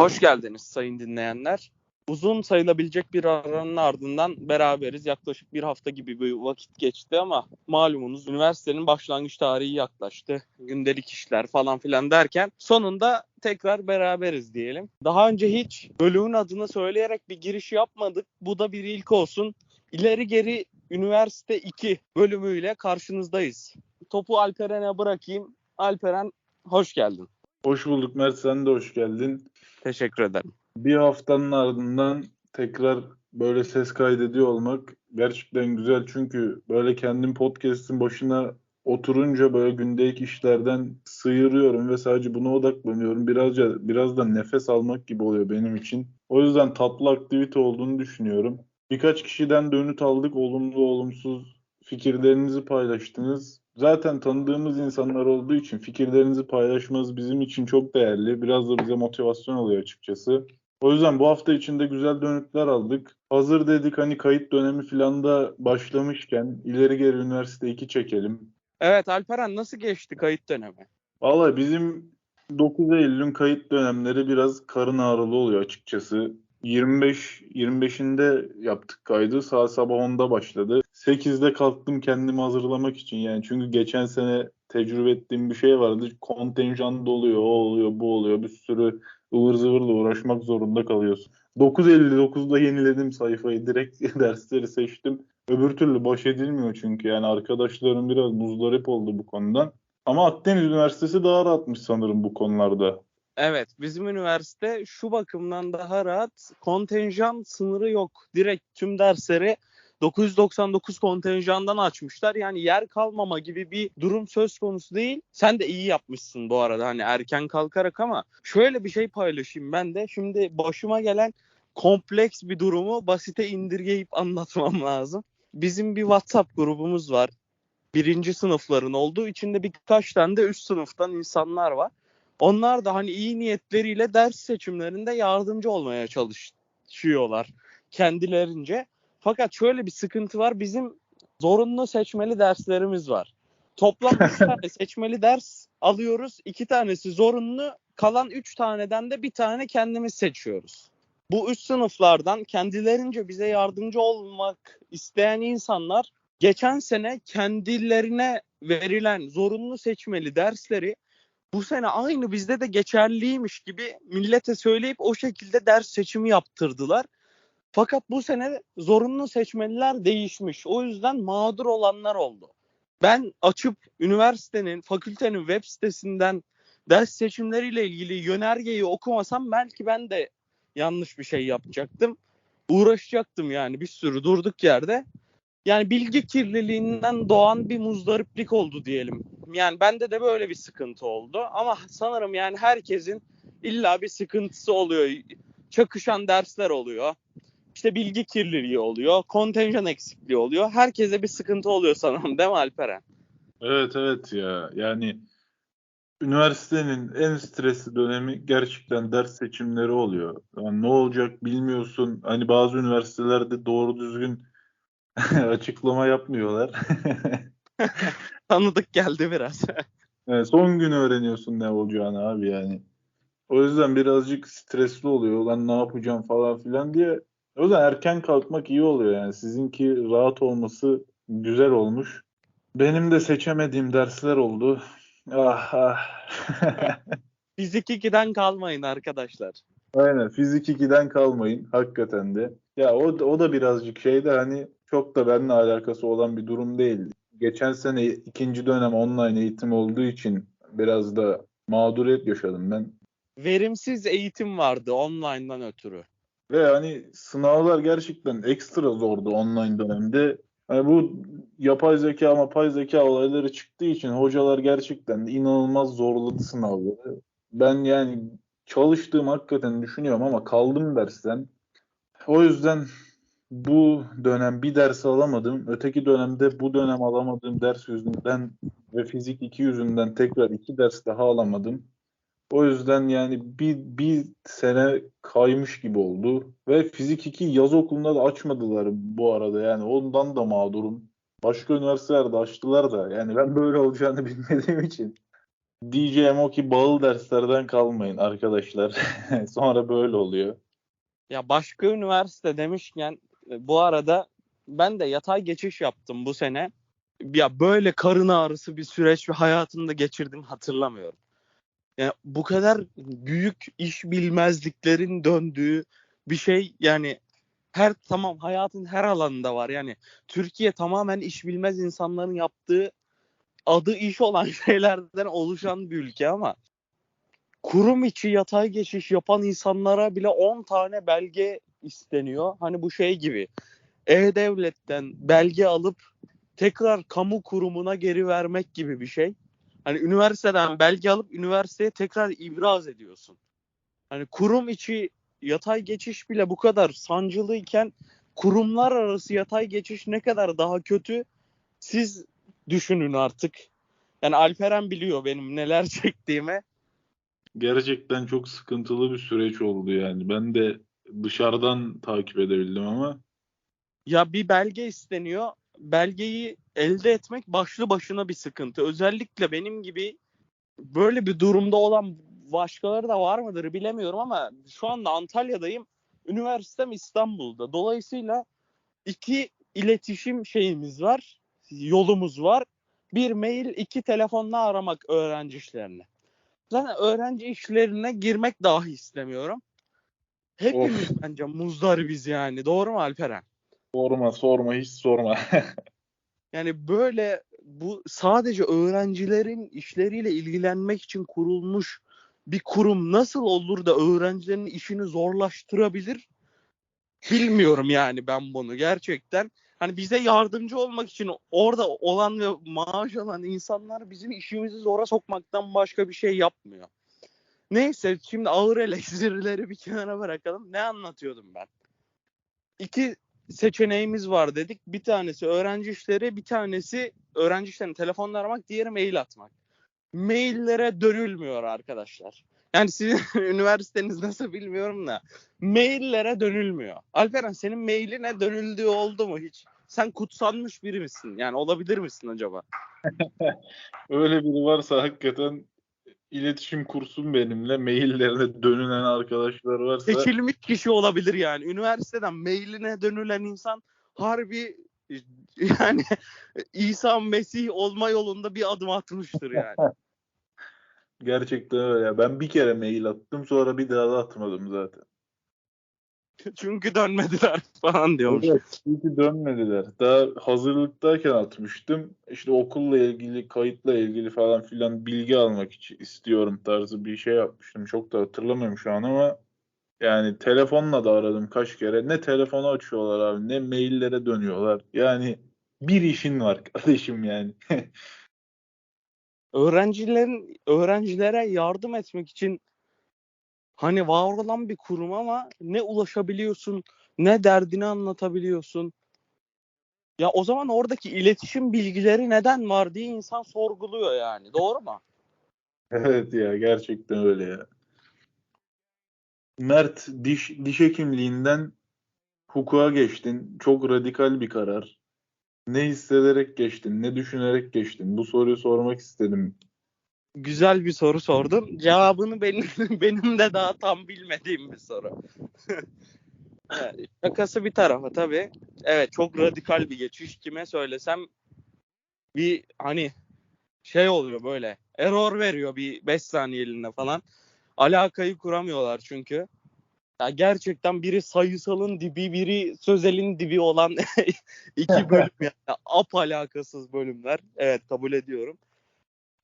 Hoş geldiniz sayın dinleyenler. Uzun sayılabilecek bir aranın ardından beraberiz. Yaklaşık bir hafta gibi bir vakit geçti ama malumunuz üniversitenin başlangıç tarihi yaklaştı. Gündelik işler falan filan derken sonunda tekrar beraberiz diyelim. Daha önce hiç bölümün adını söyleyerek bir giriş yapmadık. Bu da bir ilk olsun. İleri geri üniversite 2 bölümüyle karşınızdayız. Topu Alperen'e bırakayım. Alperen hoş geldin. Hoş bulduk Mert sen de hoş geldin. Teşekkür ederim. Bir haftanın ardından tekrar böyle ses kaydediyor olmak gerçekten güzel. Çünkü böyle kendim podcast'in başına oturunca böyle gündelik işlerden sıyırıyorum ve sadece buna odaklanıyorum. Birazca biraz da nefes almak gibi oluyor benim için. O yüzden tatlı aktivite olduğunu düşünüyorum. Birkaç kişiden dönüt aldık. Olumlu olumsuz fikirlerinizi paylaştınız. Zaten tanıdığımız insanlar olduğu için fikirlerinizi paylaşmanız bizim için çok değerli. Biraz da bize motivasyon oluyor açıkçası. O yüzden bu hafta içinde güzel dönütler aldık. Hazır dedik hani kayıt dönemi falan da başlamışken ileri geri üniversite 2 çekelim. Evet Alperen nasıl geçti kayıt dönemi? Valla bizim 9 Eylül'ün kayıt dönemleri biraz karın ağrılı oluyor açıkçası. 25 25'inde yaptık kaydı. Saat sabah 10'da başladı. 8'de kalktım kendimi hazırlamak için yani. Çünkü geçen sene tecrübe ettiğim bir şey vardı. Kontenjan doluyor, o oluyor, bu oluyor. Bir sürü ıvır zıvırla uğraşmak zorunda kalıyorsun. 9.59'da yeniledim sayfayı. Direkt dersleri seçtim. Öbür türlü baş edilmiyor çünkü. Yani arkadaşlarım biraz muzdarip oldu bu konudan. Ama Akdeniz Üniversitesi daha rahatmış sanırım bu konularda. Evet, bizim üniversite şu bakımdan daha rahat. Kontenjan sınırı yok. Direkt tüm dersleri 999 kontenjandan açmışlar. Yani yer kalmama gibi bir durum söz konusu değil. Sen de iyi yapmışsın bu arada hani erken kalkarak ama şöyle bir şey paylaşayım ben de. Şimdi başıma gelen kompleks bir durumu basite indirgeyip anlatmam lazım. Bizim bir WhatsApp grubumuz var. Birinci sınıfların olduğu içinde birkaç tane de üst sınıftan insanlar var. Onlar da hani iyi niyetleriyle ders seçimlerinde yardımcı olmaya çalışıyorlar kendilerince. Fakat şöyle bir sıkıntı var. Bizim zorunlu seçmeli derslerimiz var. Toplam 3 tane seçmeli ders alıyoruz. 2 tanesi zorunlu. Kalan 3 taneden de bir tane kendimiz seçiyoruz. Bu üst sınıflardan kendilerince bize yardımcı olmak isteyen insanlar geçen sene kendilerine verilen zorunlu seçmeli dersleri bu sene aynı bizde de geçerliymiş gibi millete söyleyip o şekilde ders seçimi yaptırdılar. Fakat bu sene zorunlu seçmeliler değişmiş. O yüzden mağdur olanlar oldu. Ben açıp üniversitenin, fakültenin web sitesinden ders seçimleriyle ilgili yönergeyi okumasam belki ben de yanlış bir şey yapacaktım. Uğraşacaktım yani bir sürü durduk yerde. Yani bilgi kirliliğinden doğan bir muzdariplik oldu diyelim. Yani bende de böyle bir sıkıntı oldu. Ama sanırım yani herkesin illa bir sıkıntısı oluyor. Çakışan dersler oluyor işte bilgi kirliliği oluyor, kontenjan eksikliği oluyor. Herkese bir sıkıntı oluyor sanırım değil mi Alperen? Evet evet ya yani üniversitenin en stresli dönemi gerçekten ders seçimleri oluyor. Yani ne olacak bilmiyorsun. Hani bazı üniversitelerde doğru düzgün açıklama yapmıyorlar. Tanıdık geldi biraz. yani son gün öğreniyorsun ne olacağını abi yani. O yüzden birazcık stresli oluyor. Lan ne yapacağım falan filan diye o yüzden erken kalkmak iyi oluyor yani. Sizinki rahat olması güzel olmuş. Benim de seçemediğim dersler oldu. Ah ah. Fizik 2'den kalmayın arkadaşlar. Aynen fizik 2'den kalmayın hakikaten de. Ya o, o da birazcık şeyde hani çok da benimle alakası olan bir durum değil. Geçen sene ikinci dönem online eğitim olduğu için biraz da mağduriyet yaşadım ben. Verimsiz eğitim vardı online'dan ötürü. Ve hani sınavlar gerçekten ekstra zordu online dönemde. Yani bu yapay zeka, mapay zeka olayları çıktığı için hocalar gerçekten inanılmaz zorladı sınavları. Ben yani çalıştığım hakikaten düşünüyorum ama kaldım dersten. O yüzden bu dönem bir ders alamadım. Öteki dönemde bu dönem alamadığım ders yüzünden ve fizik iki yüzünden tekrar iki ders daha alamadım. O yüzden yani bir, bir sene kaymış gibi oldu. Ve fizik 2 yaz okulunda da açmadılar bu arada. Yani ondan da mağdurum. Başka üniversitelerde açtılar da. Yani ben böyle olacağını bilmediğim için. Diyeceğim o ki bağlı derslerden kalmayın arkadaşlar. Sonra böyle oluyor. Ya başka üniversite demişken e, bu arada ben de yatay geçiş yaptım bu sene. Ya böyle karın ağrısı bir süreç ve hayatımda geçirdim hatırlamıyorum. Yani bu kadar büyük iş bilmezliklerin döndüğü bir şey yani her tamam hayatın her alanında var. Yani Türkiye tamamen iş bilmez insanların yaptığı adı iş olan şeylerden oluşan bir ülke ama kurum içi yatay geçiş yapan insanlara bile 10 tane belge isteniyor. Hani bu şey gibi. E-Devlet'ten belge alıp tekrar kamu kurumuna geri vermek gibi bir şey. Hani üniversiteden belge alıp üniversiteye tekrar ibraz ediyorsun. Hani kurum içi yatay geçiş bile bu kadar sancılıyken kurumlar arası yatay geçiş ne kadar daha kötü siz düşünün artık. Yani Alperen biliyor benim neler çektiğimi. Gerçekten çok sıkıntılı bir süreç oldu yani. Ben de dışarıdan takip edebildim ama. Ya bir belge isteniyor. Belgeyi elde etmek başlı başına bir sıkıntı. Özellikle benim gibi böyle bir durumda olan başkaları da var mıdır bilemiyorum ama şu anda Antalya'dayım. Üniversitem İstanbul'da. Dolayısıyla iki iletişim şeyimiz var. Yolumuz var. Bir mail, iki telefonla aramak öğrenci işlerini. Zaten öğrenci işlerine girmek dahi istemiyorum. Hepimiz of. bence muzdaribiz yani. Doğru mu Alperen? Sorma sorma hiç sorma. yani böyle bu sadece öğrencilerin işleriyle ilgilenmek için kurulmuş bir kurum nasıl olur da öğrencilerin işini zorlaştırabilir? Bilmiyorum yani ben bunu gerçekten. Hani bize yardımcı olmak için orada olan ve maaş alan insanlar bizim işimizi zora sokmaktan başka bir şey yapmıyor. Neyse şimdi ağır eleştirileri bir kenara bırakalım. Ne anlatıyordum ben? İki seçeneğimiz var dedik. Bir tanesi öğrenci işleri, bir tanesi öğrenci işlerini telefonla aramak, diğeri mail atmak. Maillere dönülmüyor arkadaşlar. Yani sizin üniversiteniz nasıl bilmiyorum da maillere dönülmüyor. Alperen senin mailine dönüldüğü oldu mu hiç? Sen kutsanmış biri misin? Yani olabilir misin acaba? Öyle biri varsa hakikaten iletişim kursun benimle. Maillerine dönülen arkadaşlar varsa. Seçilmiş kişi olabilir yani. Üniversiteden mailine dönülen insan harbi yani İsa Mesih olma yolunda bir adım atmıştır yani. Gerçekten öyle ya. Ben bir kere mail attım sonra bir daha da atmadım zaten. Çünkü dönmediler falan diyormuş. Evet, çünkü dönmediler. Daha hazırlıktayken atmıştım. İşte okulla ilgili, kayıtla ilgili falan filan bilgi almak için istiyorum tarzı bir şey yapmıştım. Çok da hatırlamıyorum şu an ama yani telefonla da aradım kaç kere. Ne telefonu açıyorlar abi ne maillere dönüyorlar. Yani bir işin var kardeşim yani. Öğrencilerin öğrencilere yardım etmek için hani var olan bir kurum ama ne ulaşabiliyorsun ne derdini anlatabiliyorsun. Ya o zaman oradaki iletişim bilgileri neden var diye insan sorguluyor yani. Doğru mu? Evet ya gerçekten öyle ya. Mert diş diş hekimliğinden hukuka geçtin. Çok radikal bir karar. Ne hissederek geçtin? Ne düşünerek geçtin? Bu soruyu sormak istedim güzel bir soru sordun. Cevabını benim benim de daha tam bilmediğim bir soru. şakası bir tarafa tabii. Evet çok radikal bir geçiş. Kime söylesem bir hani şey oluyor böyle. Error veriyor bir 5 saniyeliğine falan. Alakayı kuramıyorlar çünkü. Ya gerçekten biri sayısalın dibi, biri sözelin dibi olan iki bölüm yani. Ap alakasız bölümler. Evet kabul ediyorum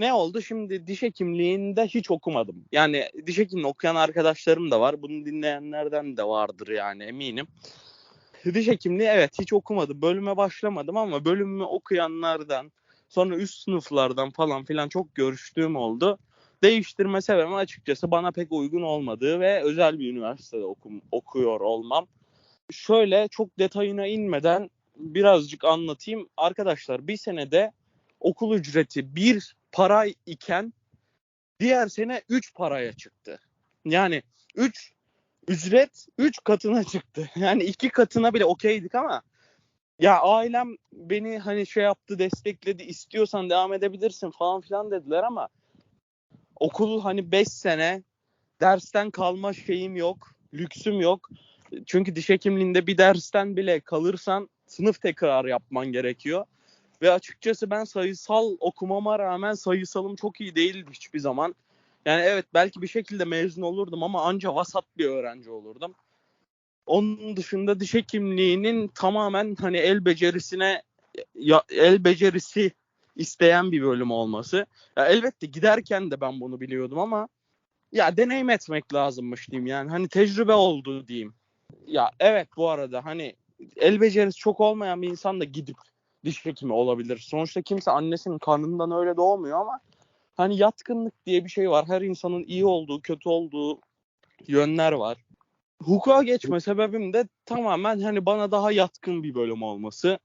ne oldu? Şimdi diş hekimliğinde hiç okumadım. Yani diş hekimliği okuyan arkadaşlarım da var. Bunu dinleyenlerden de vardır yani eminim. Diş hekimliği evet hiç okumadım. Bölüme başlamadım ama bölümü okuyanlardan sonra üst sınıflardan falan filan çok görüştüğüm oldu. Değiştirme sebebim açıkçası bana pek uygun olmadığı ve özel bir üniversitede okum, okuyor olmam. Şöyle çok detayına inmeden birazcık anlatayım. Arkadaşlar bir senede okul ücreti bir para iken diğer sene 3 paraya çıktı. Yani 3 ücret 3 katına çıktı. Yani 2 katına bile okeydik ama ya ailem beni hani şey yaptı destekledi istiyorsan devam edebilirsin falan filan dediler ama okul hani 5 sene dersten kalma şeyim yok, lüksüm yok. Çünkü diş hekimliğinde bir dersten bile kalırsan sınıf tekrar yapman gerekiyor. Ve açıkçası ben sayısal okumama rağmen sayısalım çok iyi değildi hiçbir zaman. Yani evet belki bir şekilde mezun olurdum ama anca vasat bir öğrenci olurdum. Onun dışında diş hekimliğinin tamamen hani el becerisine ya, el becerisi isteyen bir bölüm olması. Ya elbette giderken de ben bunu biliyordum ama ya deneyim etmek lazımmış diyeyim yani. Hani tecrübe oldu diyeyim. Ya evet bu arada hani el becerisi çok olmayan bir insan da gidip diş hekimi olabilir. Sonuçta kimse annesinin karnından öyle doğmuyor ama hani yatkınlık diye bir şey var. Her insanın iyi olduğu, kötü olduğu yönler var. Hukuka geçme sebebim de tamamen hani bana daha yatkın bir bölüm olması.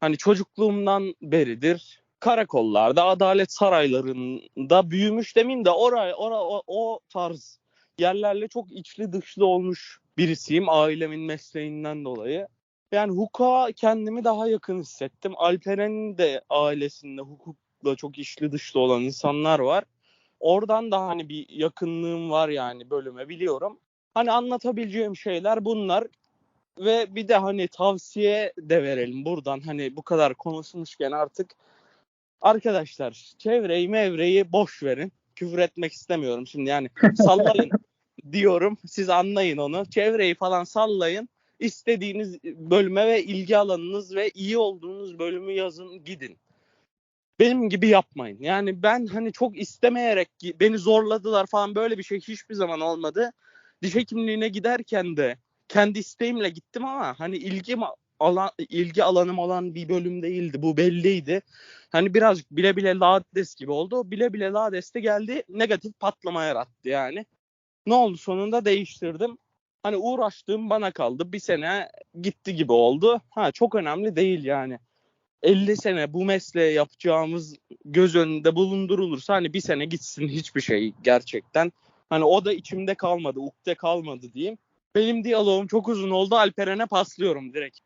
Hani çocukluğumdan beridir karakollarda, adalet saraylarında büyümüş demeyeyim de oraya, ora, o, o tarz yerlerle çok içli dışlı olmuş birisiyim ailemin mesleğinden dolayı. Yani hukuka kendimi daha yakın hissettim. Alperen'in de ailesinde hukukla çok içli dışlı olan insanlar var. Oradan da hani bir yakınlığım var yani bölüme biliyorum. Hani anlatabileceğim şeyler bunlar. Ve bir de hani tavsiye de verelim buradan hani bu kadar konuşmuşken artık arkadaşlar çevreyi mevreyi boş verin. Küfür etmek istemiyorum şimdi yani sallayın diyorum siz anlayın onu. Çevreyi falan sallayın. İstediğiniz bölüme ve ilgi alanınız ve iyi olduğunuz bölümü yazın gidin. Benim gibi yapmayın. Yani ben hani çok istemeyerek beni zorladılar falan böyle bir şey hiçbir zaman olmadı. Diş hekimliğine giderken de kendi isteğimle gittim ama hani ilgi alan ilgi alanım olan bir bölüm değildi. Bu belliydi. Hani birazcık bile bile lades gibi oldu. Bile bile ladeste geldi negatif patlama yarattı yani. Ne oldu sonunda değiştirdim. Hani uğraştığım bana kaldı. Bir sene gitti gibi oldu. Ha çok önemli değil yani. 50 sene bu mesleği yapacağımız göz önünde bulundurulursa hani bir sene gitsin hiçbir şey gerçekten. Hani o da içimde kalmadı, ukde kalmadı diyeyim. Benim diyaloğum çok uzun oldu. Alperen'e paslıyorum direkt.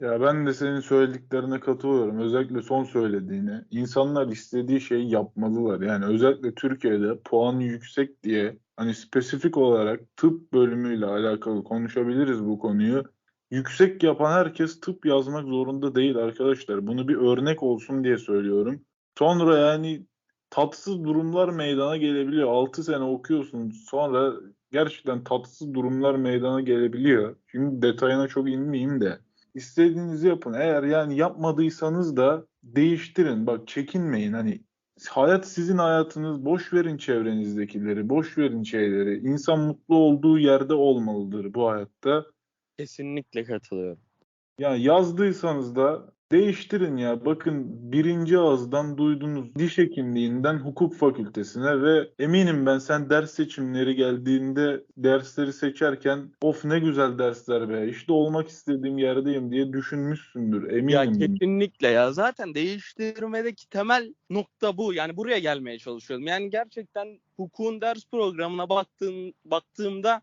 Ya ben de senin söylediklerine katılıyorum. Özellikle son söylediğine. İnsanlar istediği şeyi yapmalılar. Yani özellikle Türkiye'de puan yüksek diye hani spesifik olarak tıp bölümüyle alakalı konuşabiliriz bu konuyu. Yüksek yapan herkes tıp yazmak zorunda değil arkadaşlar. Bunu bir örnek olsun diye söylüyorum. Sonra yani tatsız durumlar meydana gelebiliyor. 6 sene okuyorsun sonra gerçekten tatsız durumlar meydana gelebiliyor. Şimdi detayına çok inmeyeyim de. İstediğinizi yapın. Eğer yani yapmadıysanız da değiştirin. Bak çekinmeyin. Hani hayat sizin hayatınız. Boş verin çevrenizdekileri. Boş verin şeyleri. İnsan mutlu olduğu yerde olmalıdır bu hayatta. Kesinlikle katılıyorum. Yani yazdıysanız da değiştirin ya. Bakın birinci ağızdan duydunuz diş hekimliğinden hukuk fakültesine ve eminim ben sen ders seçimleri geldiğinde dersleri seçerken of ne güzel dersler be işte olmak istediğim yerdeyim diye düşünmüşsündür eminim. Ya kesinlikle ya zaten değiştirmedeki temel nokta bu yani buraya gelmeye çalışıyorum. Yani gerçekten hukukun ders programına baktığım, baktığımda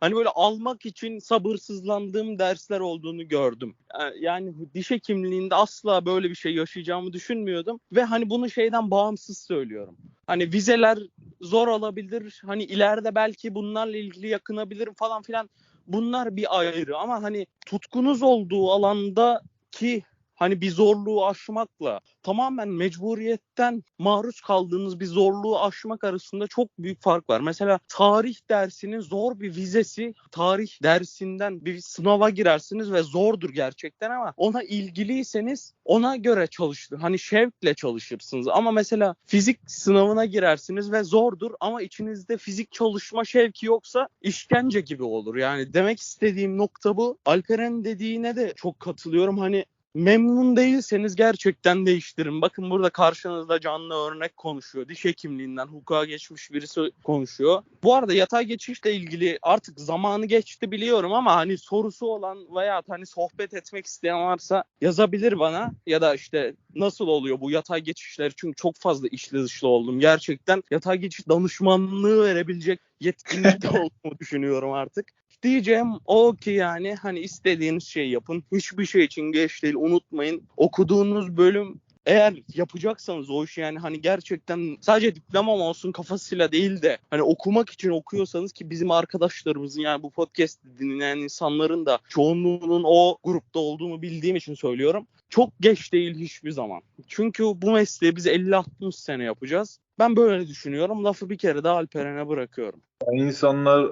hani böyle almak için sabırsızlandığım dersler olduğunu gördüm. Yani diş hekimliğinde asla böyle bir şey yaşayacağımı düşünmüyordum ve hani bunu şeyden bağımsız söylüyorum. Hani vizeler zor olabilir. Hani ileride belki bunlarla ilgili yakınabilirim falan filan. Bunlar bir ayrı ama hani tutkunuz olduğu alanda ki hani bir zorluğu aşmakla tamamen mecburiyetten maruz kaldığınız bir zorluğu aşmak arasında çok büyük fark var. Mesela tarih dersinin zor bir vizesi, tarih dersinden bir sınava girersiniz ve zordur gerçekten ama ona ilgiliyseniz ona göre çalıştır. Hani şevkle çalışırsınız. Ama mesela fizik sınavına girersiniz ve zordur ama içinizde fizik çalışma şevki yoksa işkence gibi olur. Yani demek istediğim nokta bu. Alperen dediğine de çok katılıyorum. Hani memnun değilseniz gerçekten değiştirin. Bakın burada karşınızda canlı örnek konuşuyor. Diş hekimliğinden hukuka geçmiş birisi konuşuyor. Bu arada yatay geçişle ilgili artık zamanı geçti biliyorum ama hani sorusu olan veya hani sohbet etmek isteyen varsa yazabilir bana ya da işte nasıl oluyor bu yatay geçişler çünkü çok fazla işli dışlı oldum. Gerçekten yatay geçiş danışmanlığı verebilecek yetkinlikte olduğumu düşünüyorum artık. Diyeceğim o ki yani hani istediğiniz şeyi yapın. Hiçbir şey için geç değil unutmayın. Okuduğunuz bölüm eğer yapacaksanız o işi yani hani gerçekten sadece diplomam olsun kafasıyla değil de hani okumak için okuyorsanız ki bizim arkadaşlarımızın yani bu podcast dinleyen insanların da çoğunluğunun o grupta olduğunu bildiğim için söylüyorum. Çok geç değil hiçbir zaman. Çünkü bu mesleği biz 50-60 sene yapacağız. Ben böyle düşünüyorum. Lafı bir kere daha Alperen'e bırakıyorum. Yani insanlar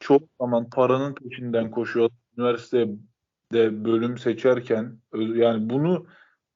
çok zaman paranın peşinden koşuyor. Üniversitede bölüm seçerken yani bunu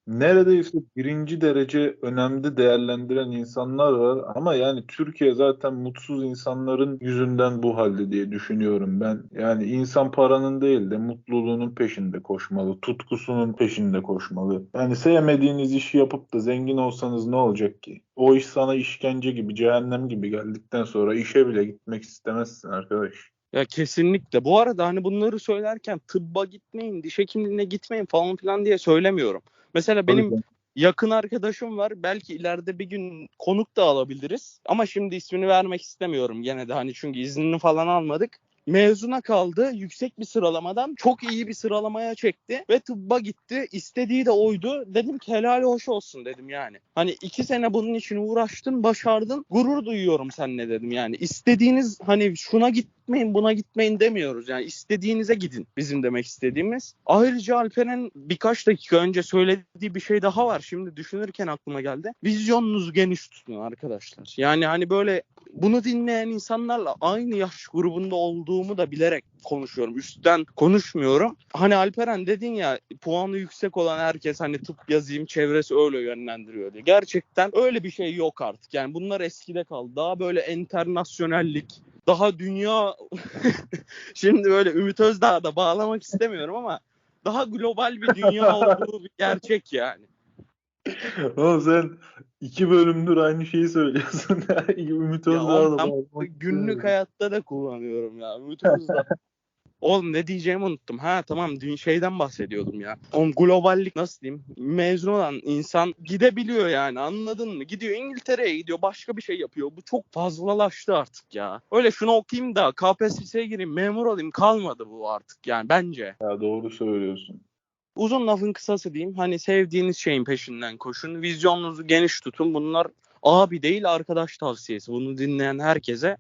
neredeyse birinci derece önemli değerlendiren insanlar var ama yani Türkiye zaten mutsuz insanların yüzünden bu halde diye düşünüyorum ben. Yani insan paranın değil de mutluluğunun peşinde koşmalı, tutkusunun peşinde koşmalı. Yani sevmediğiniz işi yapıp da zengin olsanız ne olacak ki? O iş sana işkence gibi, cehennem gibi geldikten sonra işe bile gitmek istemezsin arkadaş. Ya kesinlikle. Bu arada hani bunları söylerken tıbba gitmeyin, diş hekimliğine gitmeyin falan filan diye söylemiyorum. Mesela benim Tabii yakın arkadaşım var. Belki ileride bir gün konuk da alabiliriz. Ama şimdi ismini vermek istemiyorum gene de hani çünkü iznini falan almadık. Mezuna kaldı. Yüksek bir sıralamadan çok iyi bir sıralamaya çekti ve tıbba gitti. İstediği de oydu. Dedim ki helal hoş olsun dedim yani. Hani iki sene bunun için uğraştın, başardın. Gurur duyuyorum seninle dedim yani. İstediğiniz hani şuna gitmeyin, buna gitmeyin demiyoruz. Yani istediğinize gidin bizim demek istediğimiz. Ayrıca Alper'in birkaç dakika önce söylediği bir şey daha var. Şimdi düşünürken aklıma geldi. Vizyonunuzu geniş tutun arkadaşlar. Yani hani böyle bunu dinleyen insanlarla aynı yaş grubunda olduğumu da bilerek konuşuyorum. Üstten konuşmuyorum. Hani Alperen dedin ya puanı yüksek olan herkes hani tıp yazayım çevresi öyle yönlendiriyor diye. Gerçekten öyle bir şey yok artık. Yani bunlar eskide kaldı. Daha böyle internasyonellik, daha dünya şimdi böyle Ümit Özdağ'da bağlamak istemiyorum ama daha global bir dünya olduğu bir gerçek yani. Oğlum sen iki bölümdür aynı şeyi söylüyorsun. Ümit Özdağ'la bağlamak günlük hayatta da kullanıyorum ya. Ümit Özdağ. Oğlum ne diyeceğimi unuttum. Ha tamam dün şeyden bahsediyordum ya. Oğlum globallik nasıl diyeyim? Mezun olan insan gidebiliyor yani anladın mı? Gidiyor İngiltere'ye gidiyor başka bir şey yapıyor. Bu çok fazlalaştı artık ya. Öyle şunu okuyayım da KPSS'ye gireyim memur olayım kalmadı bu artık yani bence. Ya doğru söylüyorsun. Uzun lafın kısası diyeyim. Hani sevdiğiniz şeyin peşinden koşun. Vizyonunuzu geniş tutun. Bunlar abi değil arkadaş tavsiyesi. Bunu dinleyen herkese.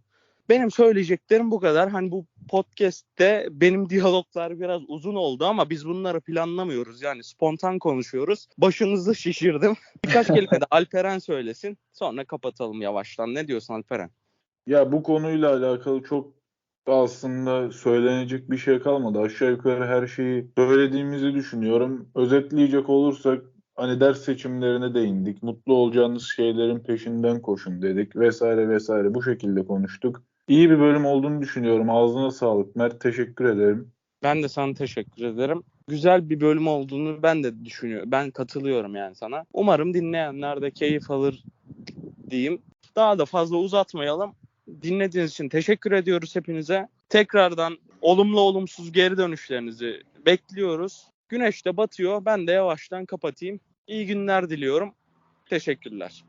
Benim söyleyeceklerim bu kadar. Hani bu podcast'te benim diyaloglar biraz uzun oldu ama biz bunları planlamıyoruz. Yani spontan konuşuyoruz. Başınızı şişirdim. Birkaç kelime de Alperen söylesin. Sonra kapatalım yavaştan. Ne diyorsun Alperen? Ya bu konuyla alakalı çok aslında söylenecek bir şey kalmadı. Aşağı yukarı her şeyi söylediğimizi düşünüyorum. Özetleyecek olursak hani ders seçimlerine değindik. Mutlu olacağınız şeylerin peşinden koşun dedik vesaire vesaire bu şekilde konuştuk. İyi bir bölüm olduğunu düşünüyorum. Ağzına sağlık. Mert teşekkür ederim. Ben de sana teşekkür ederim. Güzel bir bölüm olduğunu ben de düşünüyorum. Ben katılıyorum yani sana. Umarım dinleyenler de keyif alır diyeyim. Daha da fazla uzatmayalım. Dinlediğiniz için teşekkür ediyoruz hepinize. Tekrardan olumlu olumsuz geri dönüşlerinizi bekliyoruz. Güneş de batıyor. Ben de yavaştan kapatayım. İyi günler diliyorum. Teşekkürler.